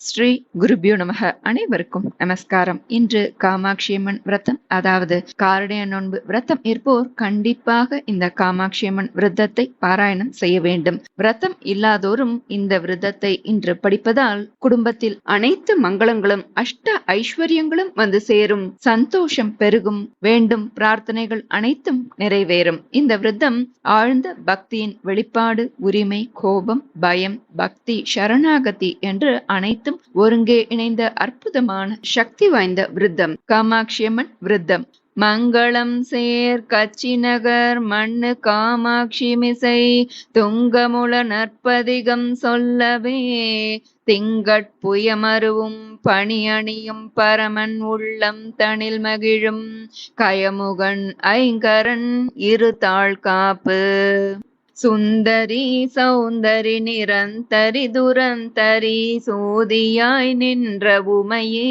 ஸ்ரீ குருபியோ நமக. அனைவருக்கும் நமஸ்காரம். இன்று காமாட்சியம்மன் விரதம் அதாவது காரடைய நோன்பு விரதம் இருப்போர் கண்டிப்பாக இந்த காமாட்சியம்மன் விரதத்தை பாராயணம் செய்ய வேண்டும். விரதம் இல்லாதோரும் இந்த விரதத்தை இன்று படிப்பதால் குடும்பத்தில் அனைத்து மங்களங்களும் அஷ்ட ஐஸ்வர்யங்களும் வந்து சேரும். சந்தோஷம் பெருகும். வேண்டும் பிரார்த்தனைகள் அனைத்தும் நிறைவேறும். இந்த விரதம் ஆழ்ந்த பக்தியின் வெளிப்பாடு உரிமை கோபம் பயம் பக்தி சரணாகதி என்று அனைத்து அனைத்தும் ஒருங்கே இணைந்த அற்புதமான சக்தி வாய்ந்த விருத்தம் காமாட்சியம்மன் விருத்தம். மங்களம் சேர் கச்சி நகர் மண்ணு காமாட்சி மிசை துங்கமுல நற்பதிகம் சொல்லவே. திங்கட்புயமருவும் பணியணியும் பரமன் உள்ளம் தனில் மகிழும் கயமுகன் ஐங்கரன் இரு தாழ் காப்பு. சுந்தரி சௌந்தரி நிரந்தரி துரந்தரி சோதியாய் நின்ற உமையே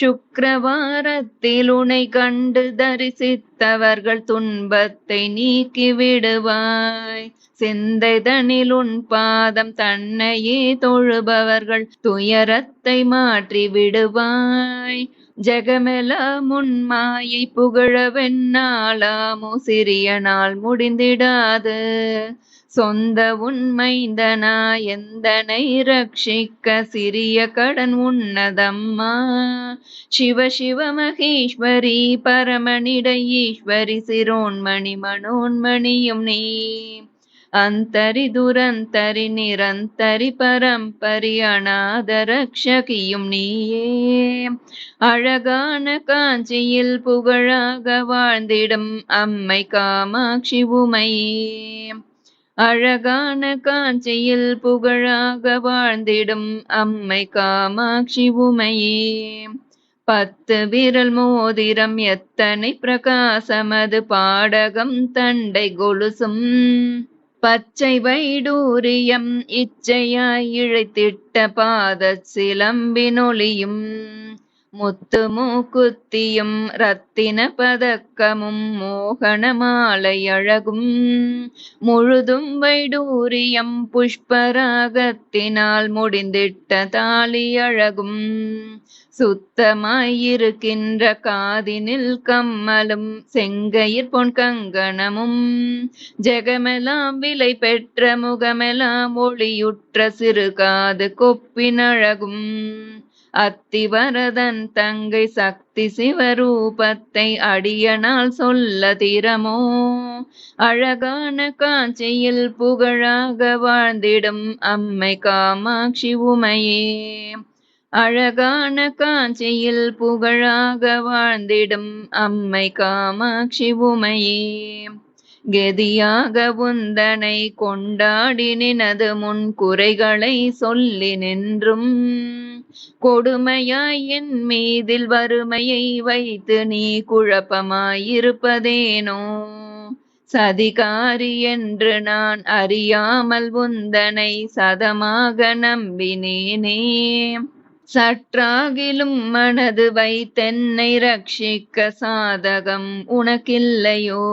சுக்கரவாரத்தில் உனை கண்டு தரிசித்தவர்கள் துன்பத்தை நீக்கி விடுவாய். சிந்தைதனில் உன் பாதம் தன்னையே தொழுபவர்கள் துயரத்தை மாற்றி விடுவாய். ஜெகமெல முன்மாயை புகழவென்னாலாமோ சிறிய நாள் முடிந்திடாது. சொந்த உண்மைந்தனா எந்தனை ரட்சிக்க சிறிய கடன் உன்னதம்மா. சிவ சிவ மகேஸ்வரி பரமனிட ஈஸ்வரி சிரோன்மணி மனோன்மணியும் நீ. அந்தரி துரந்தரி நிரந்தரி பரம்பரி அநாத ரக்ஷகியும் நீயே. அழகான காஞ்சியில் புகழாக வாழ்ந்திடும் அம்மை காமாட்சி உமையே அழகான காஞ்சியில் புகழாக வாழ்ந்திடும் அம்மை காமாட்சி உமையே பத்து விரல் மோதிரம் எத்தனை பிரகாசமது பாடகம் தண்டை கொலுசும். பச்சை வைடூரியம் இச்சையாய் இழைத்திட்ட பாத சிலம்பினொலியும் முத்து மூக்குத்தியும் ரத்தின பதக்கமும் மோகன மாலை அழகும். முழுதும் வைடூரியம் புஷ்பராகத்தினால் முடிந்திட்ட தாலி அழகும். சுத்தமாயிருக்கின்ற காதினில் கம்மலும் செங்கையிற் பொன் கங்கணமும். ஜெகமெலாம் விலை பெற்ற முகமெலாம் ஒளியுற்ற சிறு காது கொப்பினழகும். அத்திவரதன் தங்கை சக்தி சிவரூபத்தை அடியனால் சொல்ல திறமோ அழகான காஞ்சியில் புகழாக வாழ்ந்திடும் அம்மை காமாட்சி உமையே. அழகான காஞ்சியில் புகழாக வாழ்ந்திடும் அம்மை காமாட்சி உமையே. கெதியாக உந்தனை கொண்டாடி நினது முன் குறைகளை சொல்லி நின்றும். கொடுமையாய் என் மீதில் வறுமையை வைத்து நீ குழப்பமாயிருப்பதேனோ? சதிகாரி என்று நான் அறியாமல் உந்தனை சதமாக நம்பினேனே. சற்றாகிலும் மனது வைத்தென்னை ரட்சிக்க சாதகம் உனக்கில்லையோ?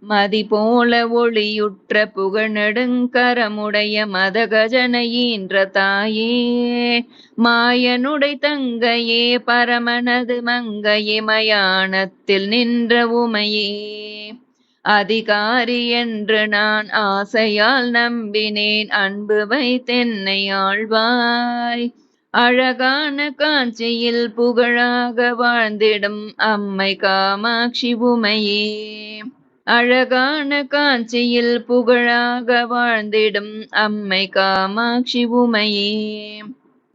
மதி போல ஒளியுற்ற புகழ்நெடுங்கரமுடைய மதகஜனையீன்ற தாயே மாயனுடை தங்கையே பரமனது மங்கையே மயானத்தில் நின்ற உமையே. அதிகாரி என்று நான் ஆசையால் நம்பினேன் அன்பு வைத்தென்னை ஆழ்வாய். அழகான காஞ்சியில் புகழாக வாழ்ந்திடும் அம்மை காமாட்சி உமையே. அழகான காஞ்சியில் புகழாக வாழ்ந்திடும் அம்மை காமாட்சி உமையே.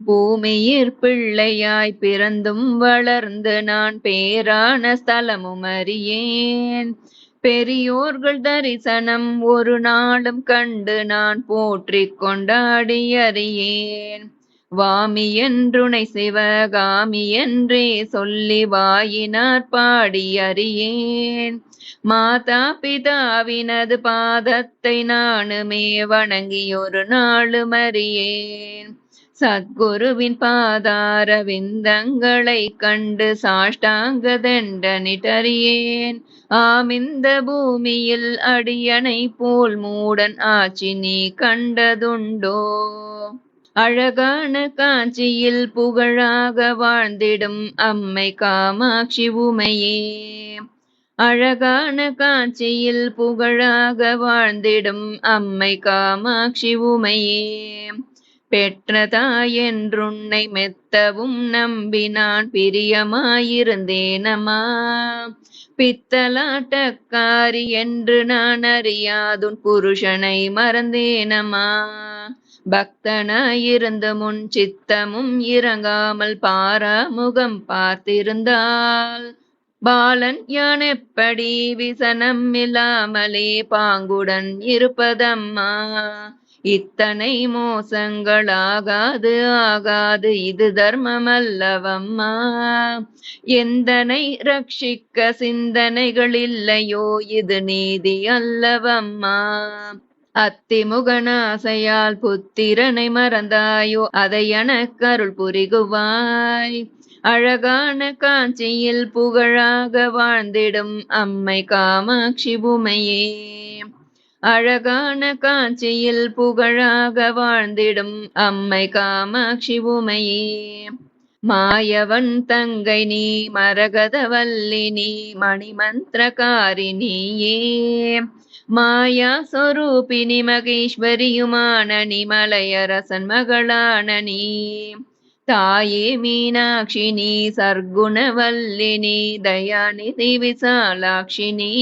பூமியிற் பிள்ளையாய் பிறந்தும் வளர்ந்து நான் பேரான ஸ்தலமும் அறியேன். பெரியோர்கள் தரிசனம் ஒரு நாளும் கண்டு நான் போற்றிக் கொண்டாடி அறியேன். வாமி என்றுனை சிவகாமி என்றே சொல்லி வாயினார் பாடி அறியேன். மாதா பிதாவினது பாதத்தை நானுமே வணங்கி ஒரு நாளும் அறியேன் சத்குருவின் பாதார விந்தங்களை கண்டு சாஷ்டாங்க தண்டனிட்டறியேன் ஆமிந்த பூமியில் அடியனை போல் மூடன் ஆச்சி நீ கண்டதுண்டோ? அழகான காஞ்சியில் புகழாக வாழ்ந்திடும் அம்மை காமாட்சி உமையே. அழகான காஞ்சியில் புகழாக வாழ்ந்திடும் அம்மை காமாட்சி உமையே. பெற்ற தாயென்றுன்னை மெத்தவும் நம்பினான் பிரியமாயிருந்தேனம்மா பித்தலாட்டக்காரி என்று நான் அறியாதுன் புருஷனை மறந்தேனம்மா பக்தனாயிருந்த முன் சித்தமும் இறங்காமல் பாராமுகம் பார்த்திருந்தால். பாலன் யான் எப்படி விசனம் இல்லாமலே பாங்குடன் இருப்பதம்மா? இத்தனை மோசங்கள் ஆகாது ஆகாது இது தர்மம் அல்லவம்மா எந்தனை ரட்சிக்க சிந்தனைகள் இல்லையோ இது நீதி அல்லவம்மா. அத்திமுகனாசையால் புத்திரனை மறந்தாயோ அதை எனக்கருள் புரிகுவாய். அழகான காஞ்சியில் புகழாக வாழ்ந்திடும் அம்மை காமாட்சி பூமையே. அழகான காஞ்சியில் புகழாக வாழ்ந்திடும் அம்மை காமாட்சி பூமையே. மாயவன் தங்கை நீ மரகதவல்லி நீ மணிமந்திரகாரிணியே. மாயா சொரூபினி மகேஸ்வரியுமான நீ மலையரசன் மகளான நீ. தாயே மீனாட்சினி சர்க்குணவல்லினி தயாநிதி விசாலாட்சினி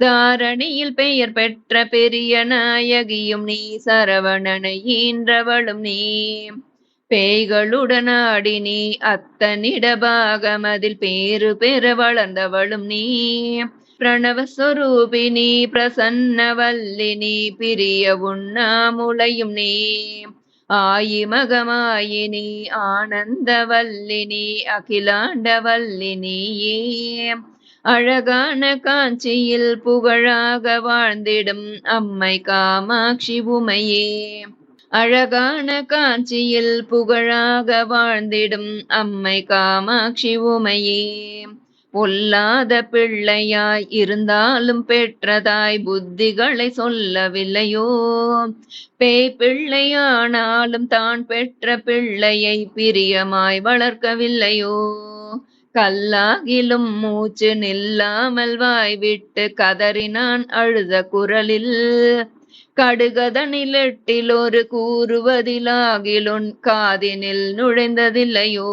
தாரணியில் பெயர் பெற்ற பெரிய நாயகியும் நீ சரவணனை ஈன்றவளும் நீ. பேய்களுடனாடி நீ அத்தனிடபாகமதில் பேரு பெற வளர்ந்தவளும் நீ. பிரணவஸ்வரூபினி பிரசன்னவல்லினி பிரிய உண்ணாமுலையும் நீ. ஆயி மகமாயினி ஆனந்தவல்லினி அகிலாண்டவல்லினியே அழகான காஞ்சியில் புகழாக வாழ்ந்திடும் அம்மை காமாட்சி உமையே. அழகான காஞ்சியில் புகழாக வாழ்ந்திடும் அம்மை காமாட்சி உமையே. பொல்லாத பிள்ளையாய் இருந்தாலும் பெற்றதாய் புத்திகளை சொல்லவில்லையோ? பேய் பிள்ளையானாலும் தான் பெற்ற பிள்ளையை பிரியமாய் வளர்க்கவில்லையோ? கல்லாகிலும் மூச்சு நில்லாமல் வாய்விட்டு கதறினான் அழுத குரலில். கடுகதனிலெட்டில் ஒரு கூறுவதிலாகிலுன் காதினில் நுழைந்ததில்லையோ?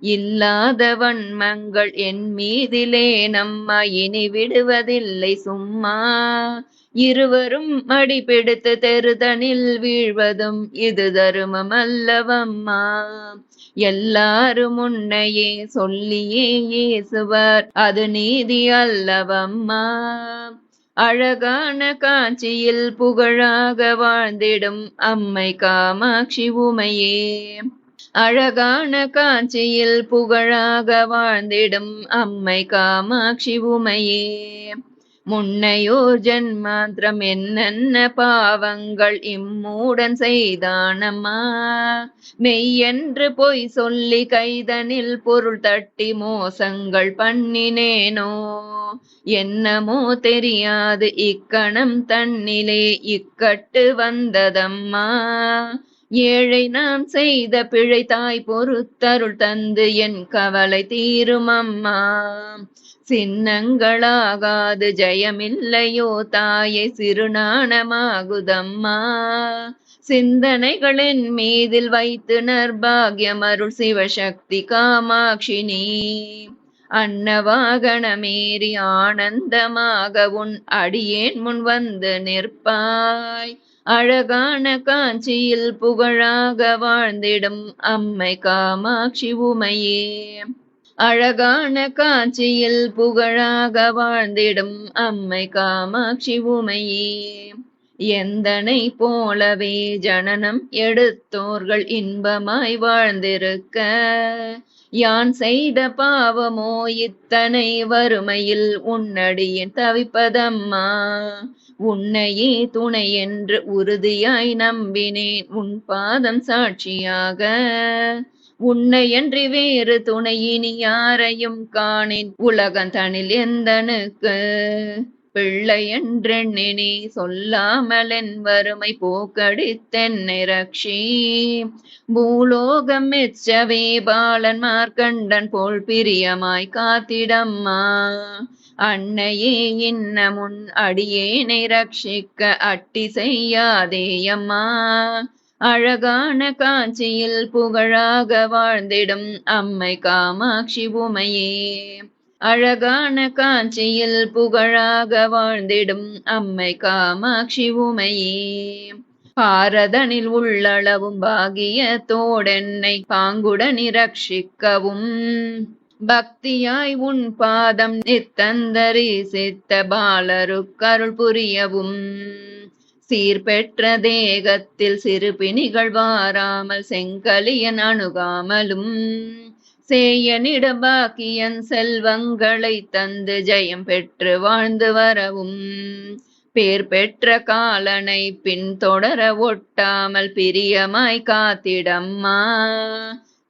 இல்லாத வன்மங்கள் என் மீதிலே நம்ம இனி விடுவதில்லை சும்மா. இருவரும் அடிபிடித்து தெருதனில் வீழ்வதும் இது தருமம் அல்லவம்மா எல்லாரும் உன்னையே சொல்லியே இயேசுவர் அது நீதி அல்லவம்மா. அழகான காஞ்சியில் புகழாக வாழ்ந்திடும் அம்மை காமாட்சி உமையே. அழகான காஞ்சியில் புகழாக வாழ்ந்திடும் அம்மை காமாட்சி உமையே. முன்னையோர் ஜன்மாந்திரம் என்னென்ன பாவங்கள் இம்மூடன் செய்தானம்மா? மெய்யென்று பொய் சொல்லி கைதனில் பொருள் தட்டி மோசங்கள் பண்ணினேனோ? என்னமோ தெரியாது இக்கணம் தன்னிலே இக்கட்டு வந்ததம்மா? ஏழை நான் செய்த பிழை தாய் பொறுத்தருள் தந்து என் கவலை தீருமம்மா? சின்னங்களாகாது ஜெயமில்லையோ தாயை சிறுநாணமாகுதம்மா. சிந்தனைகளின் மீதில் வைத்து நர்பாகியம் அருள் சிவசக்தி காமாட்சினி. அன்னவாகனமேறி ஆனந்தமாக உன் அடியேன் முன் வந்து நிற்பாய். அழகான காஞ்சியில் புகழாக வாழ்ந்திடும் அம்மை காமாட்சி உமையே. அழகான காட்சியில் புகழாக வாழ்ந்திடும் அம்மை காமாட்சி உமையே. எந்தனை போலவே ஜனனம் எடுத்தோர்கள் இன்பமாய் வாழ்ந்திருக்க. யான் செய்த பாவமோ இத்தனை வறுமையில் உன்னடியின் தவிப்பதம்மா. உன்னையே துணை என்று உறுதியாய் நம்பினேன் உன் பாதம் சாட்சியாக. உன்னையன்றி வேறு துணையினி யாரையும் காணேன். உலகந்தனில் எந்தனுக்கு பிள்ளை என்றெண்ணினி சொல்லாமலென் வறுமை போக்கடித்தென்னை ரக்ஷி பூலோகம் மெச்சவே பாலன் மார்க்கண்டன் போல் பிரியமாய் காத்திடம்மா. அன்னையே இன்னமுன் அடியேனை ரட்சிக்க அட்டி செய்யாதேயம்மா. அழகான காஞ்சியில் புகழாக வாழ்ந்திடும் அம்மை காமாட்சி உமையே. அழகான காஞ்சியில் புகழாக வாழ்ந்திடும் அம்மை காமாட்சி உமையே. பாரதனில் உள்ளளவும் பாகியத்தோடென்னை பாங்குடன் இரட்சிக்கவும் பக்தியாய் உன் பாதம் நித்தந்தரி சித்த பாலருக்கருள் புரியவும். சீர்பெற்ற தேகத்தில் சிறுபிணிகள் வாராமல் செங்கலியன் அணுகாமலும் சேயனிட பாக்கியன் செல்வங்களை தந்து ஜெயம் பெற்று வாழ்ந்து வரவும் பேர் பெற்ற காலனை பின்தொடர ஒட்டாமல் பிரியமாய் காத்திடம்மா.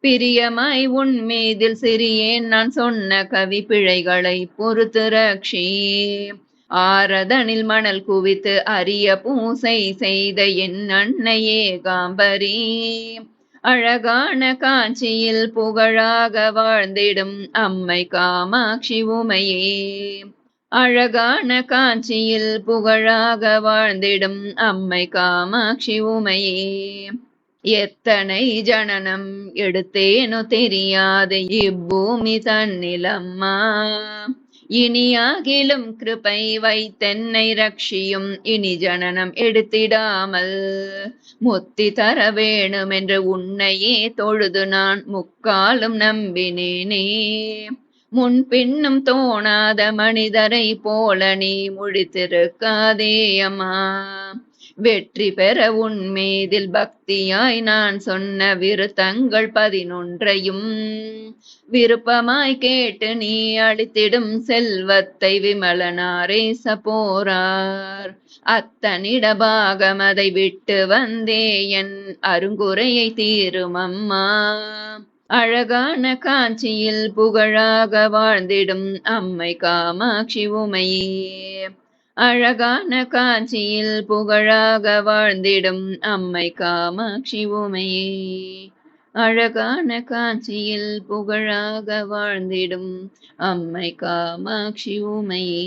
பிரியமாய் உன் மீதில் சிறியேன் நான் சொன்ன கவி பிழைகளை பொறுத்து ரக்ஷி. ஆரதனில் மணல் குவித்து அரிய பூசை செய்த என் அன்னையே காம்பரி. அழகான காஞ்சியில் புகழாக வாழ்ந்திடும் அம்மை காமாட்சி உமையே. அழகான காஞ்சியில் புகழாக வாழ்ந்திடும் அம்மை காமாட்சி உமையே. எத்தனை ஜனனம் எடுத்தேனோ தெரியாது இப்பூமி தன்னிலம்மா. இனியாகிலும் கிருபை வைத்தென்னை ரட்சியும் இனி ஜனனம் எடுத்திடாமல். முத்தி தர வேணும் என்று உன்னையே தொழுது நான் முக்காலும் நம்பினேனே. முன் பின்னும் தோணாத மனிதரை போல நீ முடித்திருக்காதேயம்மா வெற்றி பெற உன் மீதில் பக்தியாய் நான் சொன்ன விருத்தங்கள் பதினொன்றையும் விருப்பமாய் கேட்டு நீ அளித்திடும் செல்வத்தை விமலனாரே சபோரார். அத்தனிடபாகமதை அதை விட்டு வந்தே என் அருங்குறையை தீரும் அம்மா. அழகான காட்சியில் புகழாக வாழ்ந்திடும் அம்மை காமாட்சி உமையே. அழகான காஞ்சியில் புகழாக வாழ்ந்திடும் அம்மை காமாட்சி உமையே. அழகான காஞ்சியில் புகழாக வாழ்ந்திடும் அம்மை காமாட்சி உமையே.